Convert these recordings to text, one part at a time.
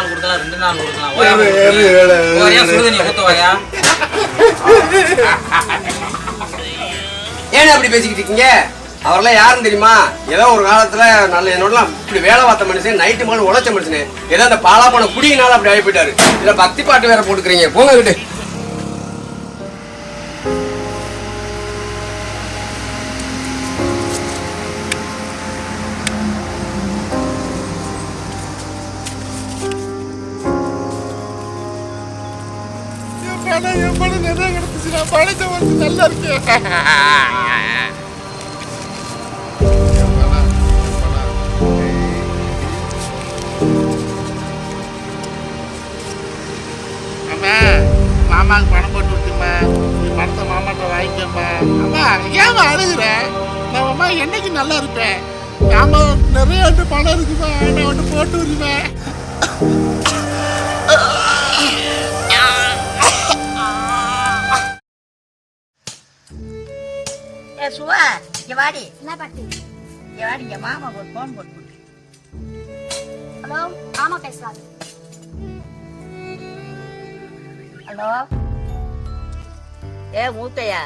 நாள் கொடுக்கலாம் ரெண்டு நாள் கொடுக்கலாம். ஓயா. சுடுதண்ணி ஊத்துவாயா ஏன் அப்படி பேசிக்கிட்டு இருக்கீங்க? அவரெல்லாம் யாருன்னு தெரியுமா? ஏதோ ஒரு காலத்துல நல்ல என்னோடலாம் இப்படி வேலை பார்த்த மனுஷன் நைட்டு மணி உழைச்ச மனுஷனு ஏதோ அந்த பாலா போன குடியினால அப்படி ஆகி போயிட்டாரு. இதுல பக்தி பாட்டு வேற போட்டுக்கிறீங்க. போங்க கிட்ட வந்து நல்லா மாமாவுக்கு பணம் போட்டு விட்டுமா நீ பணத்தை மாமாட்ட வாங்கிக்கம்மா. அம்மா ஏமா அழுகுற? நான் அம்மா என்னைக்கு நல்லா இருப்பேன்? ஆமா நிறைய வந்து பணம் இருக்குமா? நான் ஒன்று போட்டு விடுவேன் சுவா இங்க வாடி. என்ன பாட்டு? இங்க வாடி இங்க மாமா ஒரு ஃபோன் போட்டு. ஹலோ ஆமா பேசுறாரு. ஹலோ? ஏ மூத்தையா?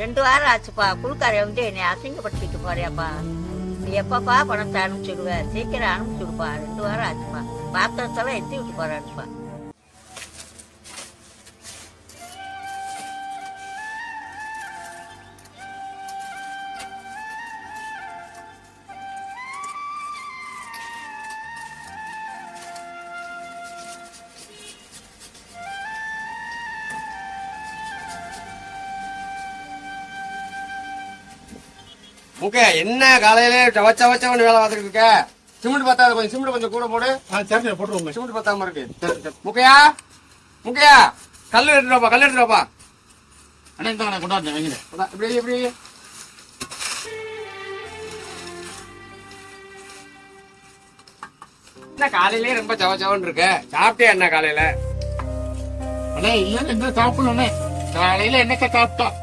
ரெண்டு வாரம் ஆச்சுப்பா குழுக்கார வந்து என்னை அசிங்கப்படுத்திட்டு போறியாப்பா. நீ எப்பப்பா பணத்தை அனுப்பிச்சுடுவ சீக்கிரம் அனுப்பிச்சுடுப்பா ரெண்டு வாரம் ஆச்சுப்பா. பாத்திரத்தெல்லாம் எத்தி விட்டு போறானுப்பா முக்க என்ன காலையில சவச்ச வச்சவன் வேலை பார்த்துட்டு இருக்க? சிமெண்ட் பத்தாது கொஞ்சம் சிமெண்ட் கொஞ்சம் கூட போடு. சரி போட்டுருவோம். சிமெண்ட் பத்தாம இருக்கு. முக்கையா? முக்கையா? கல் எடுத்துட்டு வாப்பா கல் எடுத்துட்டு வாப்பா. அண்ணா இந்த கொண்டாந்து வைங்க. இப்படி இப்படி. என்ன காலையிலே ரொம்ப சவ சவன் இருக்க? சாப்பிட்டே என்ன காலையில? அண்ணே இல்ல என்ன சாப்பிடணும்ண்ணே காலையில என்னக்க சாப்பிட்டோம்?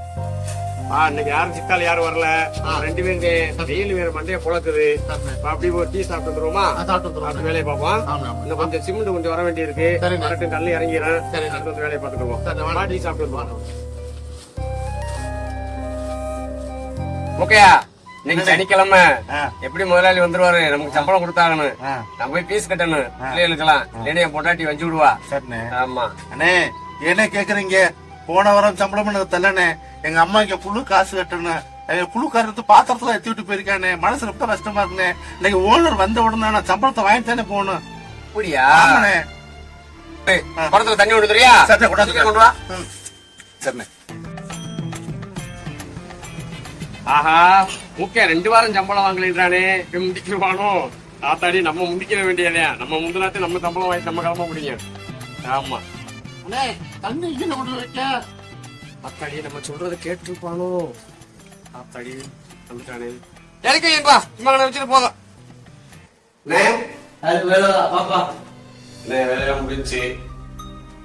இன்னைக்கு யாரும் சித்தால யாரும் வரல. ரெண்டு பேருக்கு வெயில் வேற மண்டைய புழக்குது. அப்ப அப்படி ஒரு டீ சாப்பிட்டு வந்துருவோமா? சாப்பிட்டு வேலையை பார்ப்போம். இன்னும் கொஞ்சம் சிமெண்ட் கொஞ்சம் வர வேண்டி இருக்கு. கரெக்டும் கல்லு இறங்கிறேன். அடுத்து வந்து வேலையை பார்த்துக்குவோம் சரி, டீ சாப்பிட்டு ஓகேயா? இன்னைக்கு சனிக்கிழமை. எப்படி முதலாளி வந்துருவாரு? நமக்கு சம்பளம் கொடுத்தாகணும். ஆ. நான் போய் பீஸ் கட்டணும். பிள்ளைகளுக்கெல்லாம். இல்லைன்னா என் பொண்டாட்டி வச்சு விடுவா சரிண்ணே. ஆமா. அண்ணே என்ன கேக்குறீங்க? போன வாரம் சம்பளம் பண்ணது தள்ளனே. எங்க அம்மா இங்க புழு காசு கட்டணும் எங்க புழுக்காரத்து பாத்திரத்துல எத்தி விட்டு போயிருக்கானே. மனசு ரொம்ப கஷ்டமா இருக்குண்ணே இன்னைக்கு ஓனர் வந்த உடனே நான் சம்பளத்தை வாங்கி தானே போகணும். அப்படியா? குடத்துல தண்ணி கொண்டாந்து சீக்கிரம் கொண்டு வா. ம். சரிண்ணே. ஆஹா ஓகே ரெண்டு வாரம் சம்பளம் வாங்கலைன்றானே முந்திக்கிடுவானோ? ஆத்தாடி நம்ம முந்திக்கிற வேண்டியதே நம்ம முந்தினாத்து நம்ம சம்பளம் வாங்கி நம்ம கிளம்ப முடியும். ஆமா. அண்ணே தண்ணி இங்கே கொண்டு வைக்க நம்ம சொல்றத கேட்டுருப்பானோ ஆத்தாடி வந்துட்டானே. எதுக்கு ஏன்பா கடை வச்சுட்டு போதும் அது வேலை பாப்பா. வேலையெல்லாம் முடிஞ்சுச்சு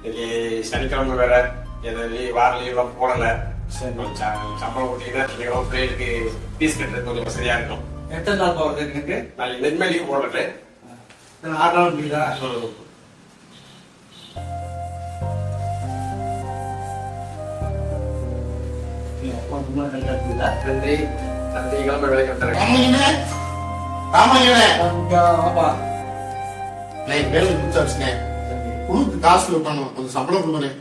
இன்னைக்கு சனிக்கிழமை வேற. எதாவது வார லீவ் போடல. சரி. ச- சம்பளம் சனிக்கிழமை பிள்ளைகளுக்கு ஃபீஸ் கட்டுறது கொஞ்சம் வசதியா இருக்கும். எத்தனை நாள் போறது? எனக்கு நாளைக்கு நெட்மே லீவ் போடுறது ஆறு நாள் முடியுதா? நன்றி நன்றி அண்ணே வேலை காசு கொஞ்சம் சம்பளம் கொடுங்கண்ணே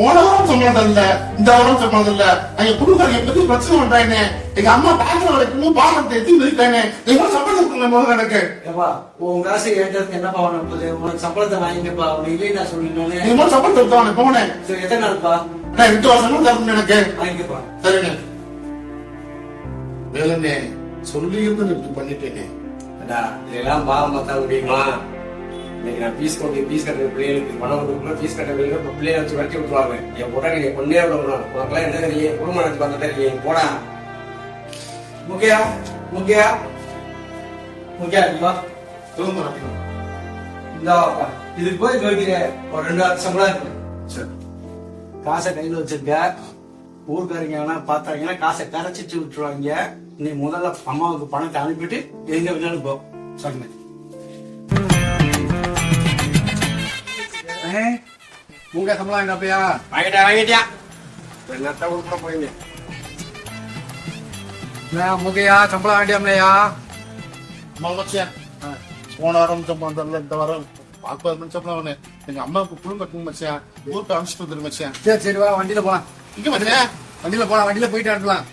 போன வாரம் சம்பளம் தரல இந்த வாரம் சம்பளம் இல்ல அங்க குழுக்காரங்க பத்தி பிரச்சனை பண்றாங்க எங்க அம்மா பேங்க்ல வரைக்கும் பாலத்தை எத்தி இருக்காங்க நீங்க சம்பளம் கொடுங்க முதல்ல எனக்கு ஏப்பா உன் காசு ஏற்றதுக்கு என்னப்பா பண்ண போகுது உனக்கு சம்பளத்தை வாங்கிக்கப்பா உனக்கு இல்லையே நான் சொல்லிட்டேனே. நீங்க முதல்ல சம்பளத்தை எடுத்து போனேன் சரி எத்தனை நாள்ப்பா? அண்ணே ரெண்டு வருஷம் தரணும் எனக்கு. வாங்கிக்கப்பா. சரிண்ணே. வேலைண்ணே சொல்லி இருந்து பண்ணிட்டேனே. இதெல்லாம் பாவம் பார்த்தா முடியுமா இன்னைக்கு நான் பீஸ் கொண்டு பீஸ் கட்டுற பிள்ளைகளுக்கு பணம் கொடுக்கணும் பீஸ் கட்டுற பிள்ளைங்க இப்போ பிள்ளைய வச்சு வச்சு விட்டுருவாங்க. என் பொண்ணை நீங்க பொண்ணே விடணும் உனக்கெல்லாம் என்ன தெரியும்? குடும்பம் நடத்தி பார்த்தா தெரியும் போடா. முக்கியா? முக்கியா? முக்கியா. இந்தா. வாப்பா. இதுக்கு போய் வைக்கிற ஒரு ரெண்டு சம்பளம் இருக்கு. காசை கையில் வச்சிருக்க ஊருக்காரங்க வேணா பார்த்தாங்கன்னா காசை கரைச்சிட்டு விட்டுருவாங்க. நீ முதல்ல அம்மாவுக்கு பணத்தை அனுப்பிட்டு எங்க வேணாலும் போ. சொல்லுங்க உங்க சம்பளம் எங்க அப்பையா வாங்கிட்டா வாங்கிட்டியா என்னத்த உருப்பட போறீங்க முகையா சம்பளம் வேண்டியாமலையா மச்சான் போன வாரம் சம்பளம் தரல இந்த வாரம் நாற்பது மணி சம்பளம் அவனு எங்க அம்மாவுக்கு புழுங்க கட்டணும் மச்சான் ஊருக்கு அனுப்பிச்சிட்டு வந்துரு மச்சான் சரி சரி வா வண்டியில போலாம் இங்க மச்சான் வண்டியில போலாம் வண்டியில போயிட்டு அனுப்பலாம்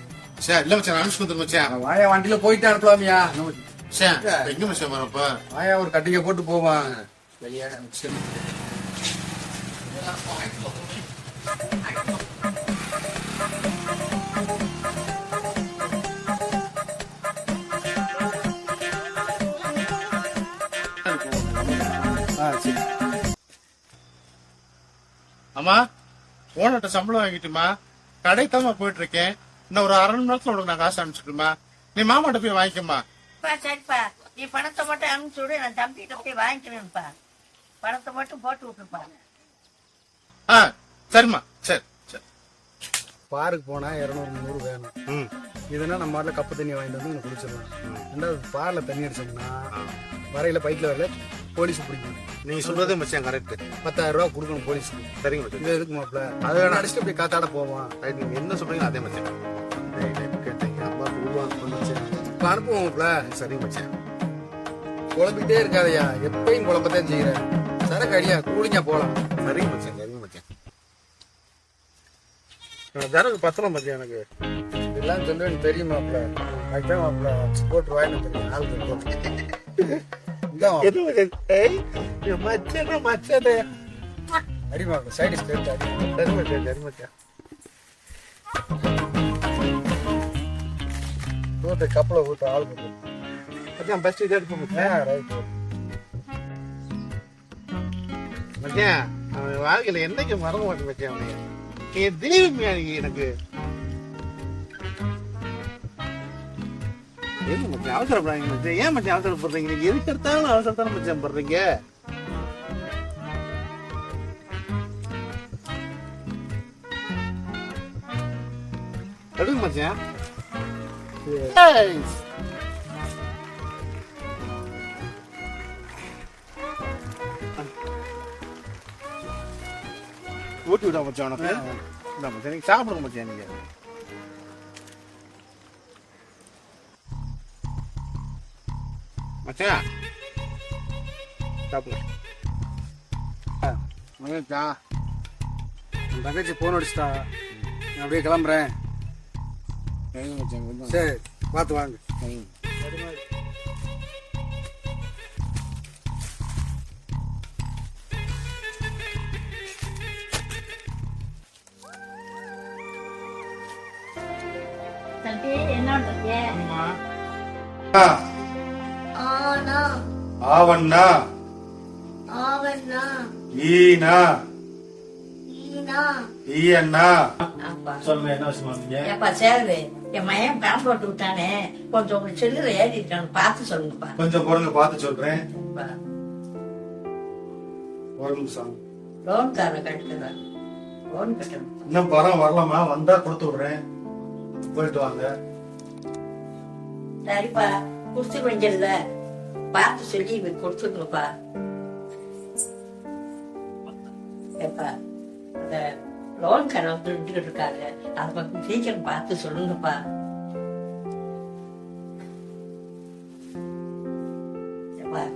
சரி இல்ல மச்சான் அனுப்பிச்சிட்டு வந்துரு மச்சான் வாயா வண்டியில போயிட்டு அனுப்பலாமியா மச்சான் எங்க மச்சான் வரப்ப வாயா ஒரு கட்டிங்க போட்டு போவான் ஆ சரி அம்மா ஓனர்கிட்ட சம்பளம் வாங்கிட்டுமா? கடைத்தாம போயிட்டு இருக்கேன் இன்னும் ஒரு அரை மணி நேரத்துல உனக்கு நான் காசு அனுப்பிச்சிட்டுமா? நீ மாமாட்ட போய் வாங்கிக்கம்மா. பா சரிப்பா. நீ பணத்தை மட்டும் அனுப்பிச்சு விடு நான் தம்பிகிட்ட போய் வாங்கிக்கிறேன்ப்பா. பணத்தை மட்டும் போட்டு விட்டுருப்பா. ஆ சரிம்மா சரி சரி. பாருக்கு போனா இரநூறு முந்நூறு வேணும். ம். இதுனா நம்ம மாட்டில் கப்பு தண்ணி வாங்கிட்டு வந்து இங்க குடிச்சிடலாம். ரெண்டாவது பாலில் தண்ணி அடிச்சோம்னா வரையில பைக்கில் வரல போலீஸ் பிடிக்கும். நீங்க சொல்றதே மச்சான் கரெக்ட் பத்தாயிரம் ரூபா கொடுக்கணும் போலீஸுக்கு சரிங்க மச்சான். இது எதுக்கு மாப்பிள்ள அது வேணா அடிச்சுட்டு போய் காத்தாட போவான் ரைட் நீங்க என்ன சொல்றீங்களோ அதே மச்சான். நான் சொல்லுவாங்க சொன்னிச்சு இப்போ அனுப்புவோம் மாப்பிள்ள சரிங்க மச்சான். குழம்பிக்கிட்டே இருக்காதயா. எப்பயும் குழம்பத்தான் செய்யறேன் சரக்கு அடியா? கூலிங்கா போலாம். சரிங்க மச்சான். தரகு பத்தலாம் மச்சான் எனக்கு. இதெல்லாம் சொல்லுவேன் தெரியும் மாப்பிள்ள அதுதான் மாப்பிள்ள போட்டு வாயின்னு தெரியும் ஆள் போட்டு. இதான் எது மச்சான் ஏய் மச்சான் மச்சான் அடி மாப்பிள்ள சைடு ஸ்டேட் சரி மச்சான் ஊத்த கப்பலை ஊத்த ஆள் மச்சான் ஃபர்ஸ்ட் இது எடுப்போம் ரைட் மச்சான் அவன் வாழ்க்கையில என்னைக்கு மறக்க மாட்டேன் மச்சான் அவனைய. நீ தெய்வமியா நீ எனக்கு என்ன மச்சான் அவசரப்படுறாங்க மச்சான்? ஏன் மச்சான் அவசரப்படுறீங்க? நீங்க எதுக்கு எடுத்தாலும் அவசரத்தான மச்சான் பண்றீங்க? எடுங்க மச்சான். ஊட்டி விடா மச்சான் உனக்கு இந்த மச்சான் நீங்க சாப்பிடுங்க மச்சான் நீங்க மச்சான். சாப்பிடுங்க என் தங்கச்சி போன் அடிச்சிட்டா. நான் அப்படியே கிளம்புறேன். சரி பார்த்து வாங்க. பண்றீங்க ஆனா. ஆவண்ணா. ஆவண்ணா. ஈனா. பணம் கொஞ்சம் பொருங்க பார்த்து சொல்றேன். லோன் கார கட்டுறேன் லோன் கட்டணும். இன்னும் பரம் வரலாமா? வந்தா கொடுத்து விடுறேன். போயிட்டு வாங்க. சரிப்பா குடிச்சு கொஞ்சல்ல பார்த்து சொல்லி இவ கொடுத்துருங்கப்பா. ஏப்பா அந்த லோன் கடை வந்து நின்றுட்டு இருக்காரு அதை கொஞ்சம் சீக்கிரம் பார்த்து சொல்லுங்கப்பா.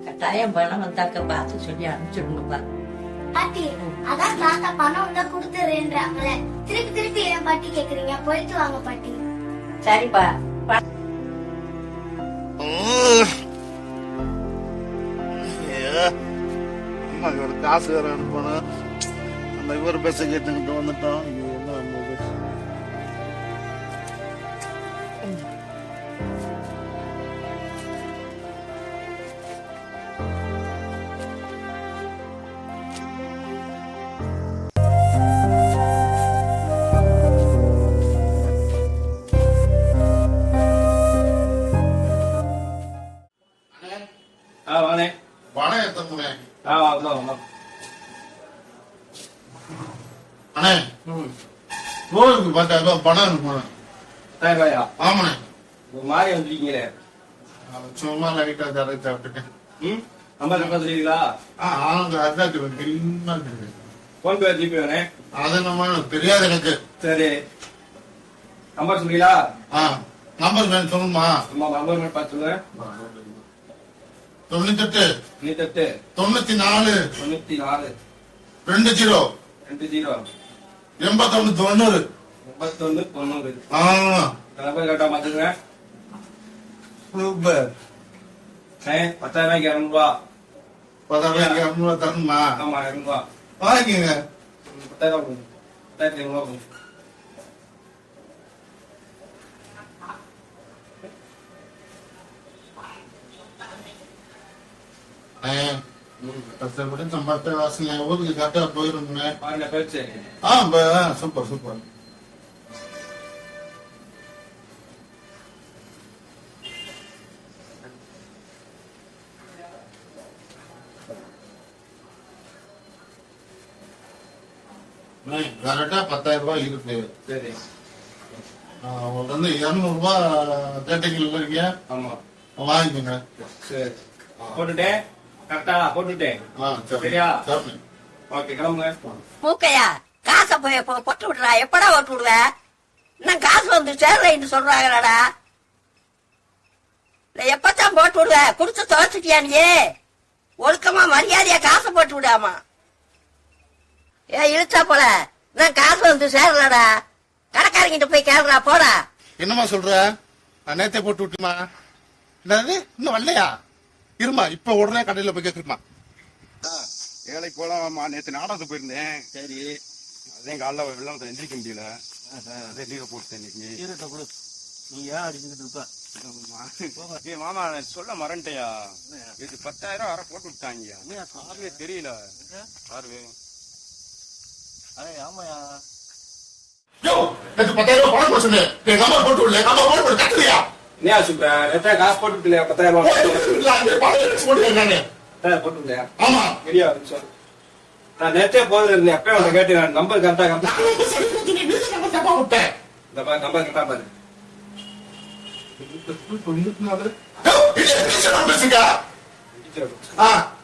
கட்டாயம் பணம் வந்தாக்க பார்த்து சொல்லி அனுப்பிச்சிடுங்கப்பா. பாட்டி அதான் தாத்தா பணம் வந்தா கொடுத்துறேன்றாங்களே. திருப்பி திருப்பி ஏன் பாட்டி கேக்குறீங்க. போயிட்டு வாங்க பாட்டி. சரிப்பா. காசு வேற அனுப்பணும் அந்த இவர் பேச கேட்டுக்கிட்டு வந்துட்டோம். ஐயோ. ஒரு பத்தாயிரம் ரூபாய் பணம் ரூபாயா ஆமாண்ணே. ஒரு மாதிரி வந்துருக்கீங்களே. சும்மா லைட்டா தர சாப்பிட்டுட்டேன். ம்? நம்பர் நம்பர் தெரியுங்களா ஆ ஆளுங்க அதான் தெரியுமா இருக்கு ஃபோன் பே ஜிபே வேணே அது நம்ம தெரியாது எனக்கு. சரி. நம்பர் சொல்றீங்களா? ஆ நம்பர் வேணும் சொல்லுமா? அம்மா நம்பர் மட்டும் பார்த்து சொல்லுங்க. தொண்ணூத்தெட்டு. தொண்ணூத்தெட்டு. தொண்ணூத்தி நாலு தொண்ணூத்தி நாலு ரெண்டு ஜீரோ. ரெண்டு ஜீரோ. எண்பத்தொன்னு தொண்ணூறு. முப்பத்தொன்னு தொண்ணூறு. ஆ. இந்த நம்பர் கரெக்டா மாத்துங்க சூப்பர். பத்தாயிரம் ரூபாய்க்கு இரநூறுவா. பத்தாயிரம் இரநூறுவா தரணுமா? ஆமா இரநூறுவா. வாங்கிக்கங்க. பத்தாயிரம் ரூபா கொடுங்க. பத்தாயிரத்தி ஐநூறுவா கொடுங்க. கஷ்டப்பட்டு சம்பாதித்த வாசனை ஊருக்கு கரெக்டா போயிருங்க. பாருங்க பேச்சு. ஆ ப- ஆ, சூப்பர் சூப்பர். கரெக்டா பத்தாயிரம் ரூபாய் இருக்கு. சரி. ஆ, உங்களுக்கு வந்து இருநூறு ரூபாய் கேட்டீங்கல்ல நீங்க ஆமா. வாங்கிக்கோங்க. சரி. போட்டுட்டேன். கரெக்டா போட்டுட்டேன். ஆ சரி. சரியா? சரி. ஓகே கிளம்புங்க. மூக்கையா காசை போய் பொ- பொட்டு விடுறா? எப்படா ஓட்டு விடுவ? இன்னும் காசு வந்து சேர்றேன்னு சொல்றாங்களாடா. எப்பத்தான் போட்டு விடுவ? குடுத்து துவைச்சிட்டியா நீ ஒழுக்கமா மரியாதையா காசை போட்டு விடாமா? ஏ இழுச்சா போல. நான் காசு வந்து சேரலடா. கடைக்காரங்கிட்ட போய் கேளுடா போடா. என்னம்மா சொல்ற? நேத்தே போட்டு விட்டுமா? என்னது? இன்னும் வரலையா? இருமா இப்ப உடனே கடையில போய் கேக்குறமா வேலைக்கு போலாமா நேத்து நாடகத்துக்கு போயிருந்தேன். சரி. அதே காலைல வெள்ளம் எந்திரிக்க முடியல. அதே லீவ் போட்டேன் இன்னைக்கு. நீ ஏன் அடிச்சுக்கிட்டு இருப்ப? மாமா சொல்ல மறந்துட்டேயா? இது பத்தாயிரம் வர போட்டு விட்டாங்க. பார்வே தெரியல. பார்வே. ஆமாயா யோ எனக்கு பத்தாயிரம் ரூபாய் பணம் கொடுத்து எங்க அம்மா போட்டு விடல எங்க அம்மா போட்டு விட கட்டுறியா என்ன சூப்பர் எத்தனை காசு போட்டு இல்லையா பத்தாயிரம் ரூபாய் போட்டு நானு பத்தாயிரம் போட்டு இல்லையா ஆமா சரியா சார் நான் நேற்றே போதில் இருந்தேன் அப்பயே உன்னை கேட்டு நான் நம்பர் கரெக்டா கரெக்டா தப்பா விட்டேன் இந்த பாரு நம்பர் கரெக்டா பாரு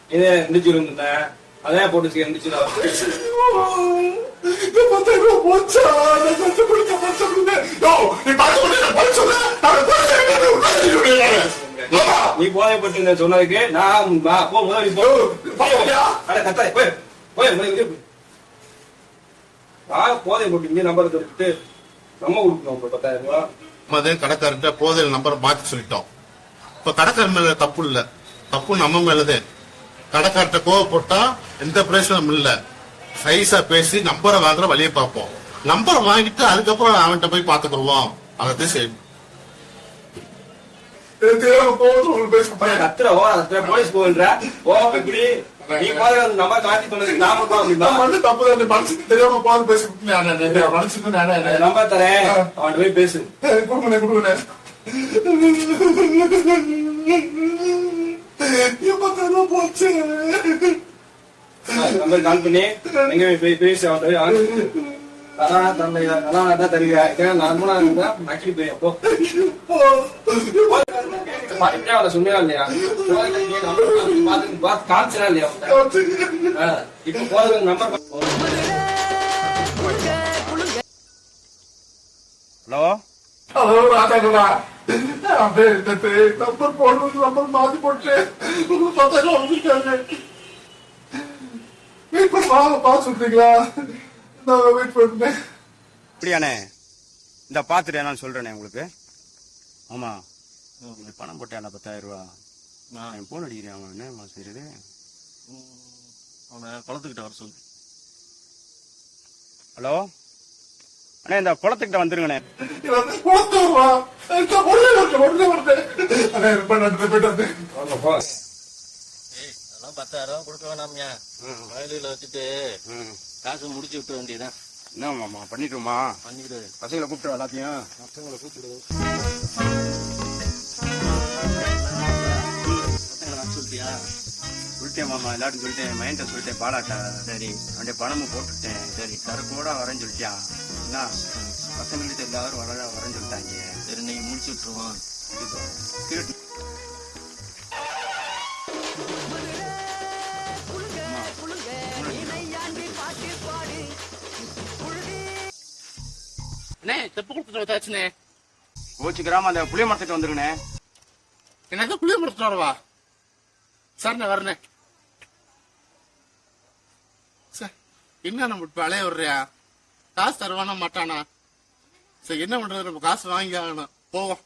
இது எந்திரிச்சு இருந்தேன் அதான் போட்டு எந்திரிச்சு நீ பார்த்து கொண்டு சொன்னதுக்கு நான் போ முதல் கத்தாய் போய் போய் போதை போட்டு இங்கே நம்பர் கொடுத்துட்டு நம்ம கொடுக்கணும் பத்தாயிரம் ரூபாய் மது கடைக்காரர்கிட்ட போதையில் நம்பரை மாற்றி சொல்லிட்டோம். இப்போ கடைக்காரர் மேல தப்பு இல்லை. தப்பு நம்ம மேலதே கடைக்கார்ட்ட கோவப்பட்டா எந்த பிரச்சனையும் இல்ல. சைஸா பேசி நம்பரை வாங்குற வழியை பார்ப்போம். நம்பரை வாங்கிட்டு அதுக்கப்புறம் அவன்கிட்ட போய் பாத்துக்குருவோம் அதை கத்துற போலீஸ் போகின்ற நீ போதை நம்பர் மாத்தி சொன்னதுக்கு நாம தான் அப்படின்னா தப்பு தான் மனசுக்கு தெரியாம போது பேசி மனசுக்கு நம்பர் தரேன். அவன் போய் பேசு. போச்சு. நம்பர் கால் பண்ணி எங்க போய் பேசி அதான் அதான் அதான் தருவீங்க இருந்தா போய் அப்போ. சொன்னா இல்லையா? பார்த்து பார்த்து இல்லையா இப்ப நம்பர் ஹலோ? ஹலோ அப்படியே நம்பர் போடுறது நம்பர் மாத்தி போட்டு வெயிட் பண்ணுமா பார்த்து நான் வெயிட் பண்ணேன் அப்படியாண்ணே இந்த பார்த்துட்டு நான் சொல்றேனே உங்களுக்கு. ஆமா உங்களுக்கு பணம் போட்டேன் பத்தாயிரம் ரூபா? நான் போன் அடிக்கிறேன் அவன் என்ன செய்யுது அவனை குளத்துக்கிட்ட வர சொல்லு. ஹலோ? அண்ணே இந்த குளத்துக்கிட்ட வந்துருங்கண்ணே. பத்தாயிரம் கொடுக்க வேணாம்யா. வயலில் வச்சுட்டு ம். காசு முடிச்சு விட்டு வேண்டியதான் என்ன மாமா பண்ணிட்டுமா பண்ணிக்கிட்டு பசங்களை கூப்பிட்டு எல்லாத்தையும். மற்றவங்களை கூப்பிடு. மற்றவங்களை வர சொல்லிட்டியா சொல்லிட்டேன் மாமா எல்லாரும் சொல்லிட்டேன் மைண்ட சொல்லிட்டேன் பாலாட்டா. சரி அவனுடைய பணமும் போட்டுட்டேன் சரி சரக்கு கூட வரேன்னு சொல்லிட்டான் என்ன? பசங்கள்ட்ட எல்லாரும் வர வரேன்னு சொல்லிட்டாங்க. சரி இன்னைக்கு முடிச்சு விட்டுருவோம். அண்ணே தெப்பு கொடுத்துட்டு வந்தாச்சுண்ணே கோச்சிக்கிறாம அந்த புளிய மரத்துக்கு வந்துருங்கண்ணே. எனக்கு புளிய கொடுத்துட்டு வரவா? சரிண்ணே வரண்ணே. சார் என்ன நம்ம இப்ப அலைய விடுறியா காசு தருவானா மாட்டானா? சரி என்ன பண்றது? நம்ம காசு வாங்கி ஆகணும். போவோம்.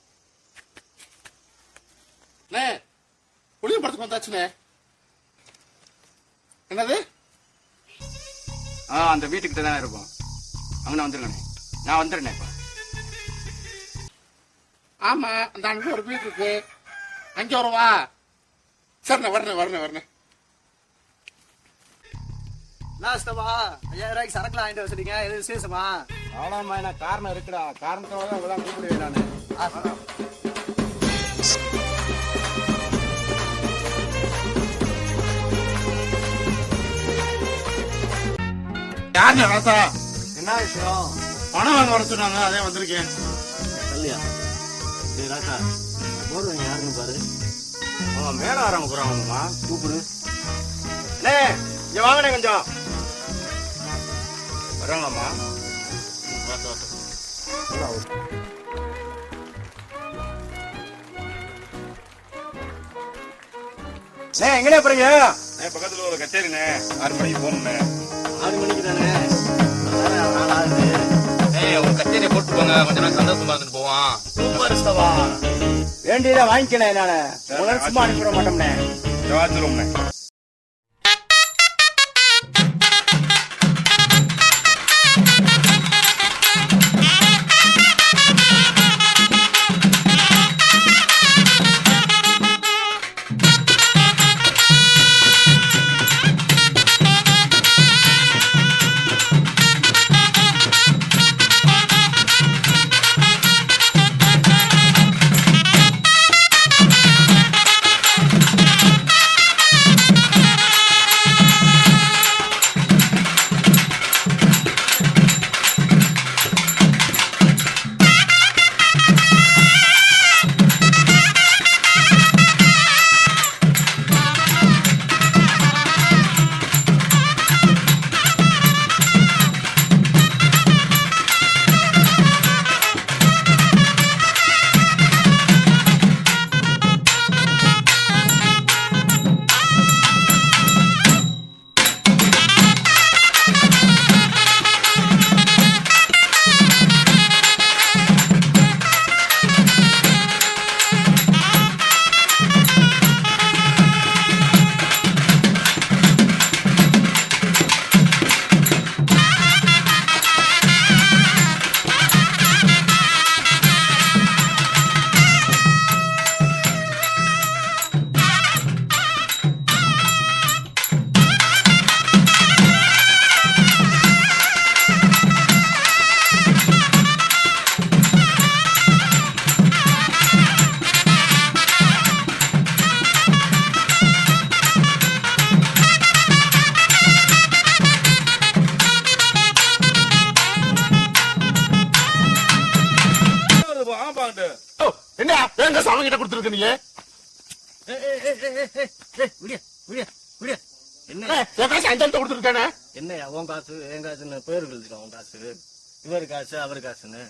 புளிய படத்துக்கு வந்தாச்சுண்ணே. என்னது? ஆ அந்த வீட்டுக்கிட்ட தானே இருப்போம். அங்கே வந்துருங்கண்ணே. நான் வந்துடுறேண்ணே இப்போ. ஆமா அந்த அனுப்பி ஒரு வீடு இருக்கு. அங்க வரவா. சரிண்ணே வரண்ணே வரண்ணே வரண்ணே லாஸ்டமா ஐயாயிரம் ரூபாய்க்கு சரக்குலாம் வாங்கிட்டு வச்சிருக்கீங்க எது விசேஷமா ஆனாமா என்ன காரணம் இருக்குடா. காரணத்தோட தான் இவ்வளோ கூப்பிடுவேன் நான். ராசா? என்ன விஷயம்? பணம் வாங்க வர சொன்னாங்க அதே வந்திருக்கேன். இல்லையா? சரி ராசா போடுவீங்க யாருன்னு பாரு. ஆமா மேல வராங்க போறாங்கம்மா கூப்பிடு. அண்ணே இங்க வாங்கண்ணே கொஞ்சம். வராங்கம்மா போறீங்க? பக்கத்துல ஒரு கச்சேரிண்ணே. ஆறு மணிக்கு போகணுண்ணே. ஆறு மணிக்கு தானே? உங்க கச்சேரியை போட்டு போங்க. கொஞ்ச நாள் சந்தோஷமா இருந்துட்டு போவான் சூப்பர் ஸ்டவா வேண்டியதை வாங்கிக்கணே நானு. சும்மா அனுப்பிவிட மாட்டோம்ண்ணே. வாத்துருவோம்ண்ணே விடிய விடிய விடிய என்ன என் காசு அஞ்சல் கொடுத்துருக்கானே. என்னையா உன் காசு என் காசுன்னு பேர் எழுதிடும் உன் காசு. இவர் காசு அவர் காசுன்னு.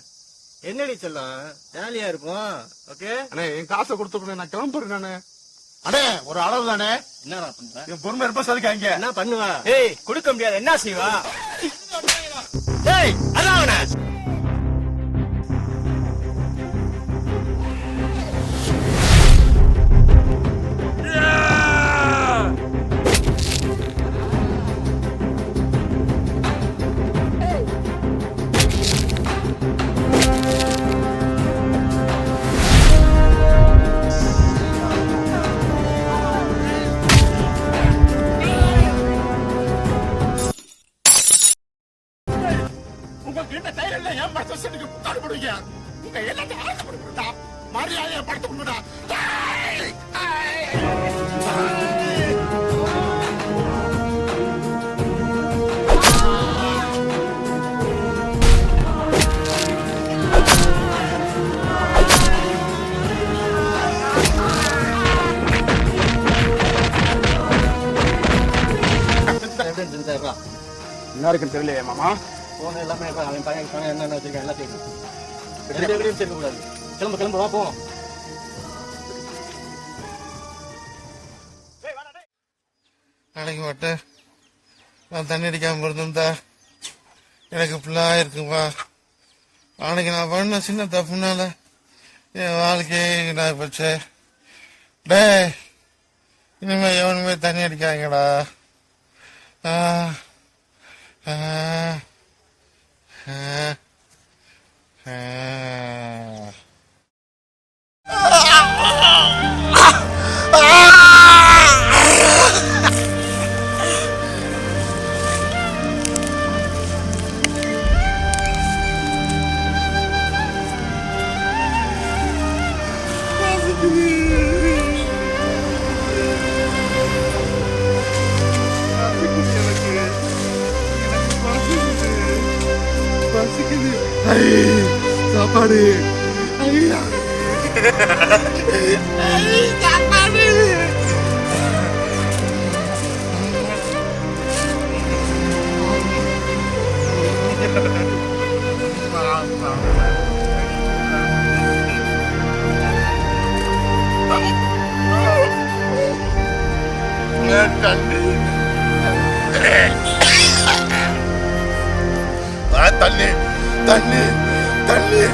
என்னடி செல்லம்? ஜாலியா இருப்போம் ஓகே? அண்ணே என் காசை கொடுத்துருக்கேன் நான் கிளம்புறேன் நானு. அண்ணே ஒரு அளவு தானே. என்னடா பண்ற? என் பொறுமை இருப்ப சொல்லிக்காங்க என்ன பண்ணுவா? ஏய் கொடுக்க முடியாது. என்ன செய்வா? ஏய் தெரியலையே மாமா. போன எல்லாமே அவன் பையன் பையன் என்னென்ன வச்சிருக்கான் எல்லாம் தெரியும் ரெண்டு பேரையும் சேர்க்க கூடாது கிளம்பு கிளம்பு வா போவோம் நாளைக்கு மாட்டேன் நான் தண்ணி அடிக்காம இருந்திருந்தா எனக்கு இப்படிலாம் இருக்குப்பா அன்னைக்கு நான் பண்ண சின்ன தப்புனால என் வாழ்க்கையே நான் போச்சு. டேய் இனிமே எவனுமே தண்ணி அடிக்காங்கடா ஆ. 아, 아, 아. Mm-hmm. Sapari. Ayah. தண்ணி தண்ணி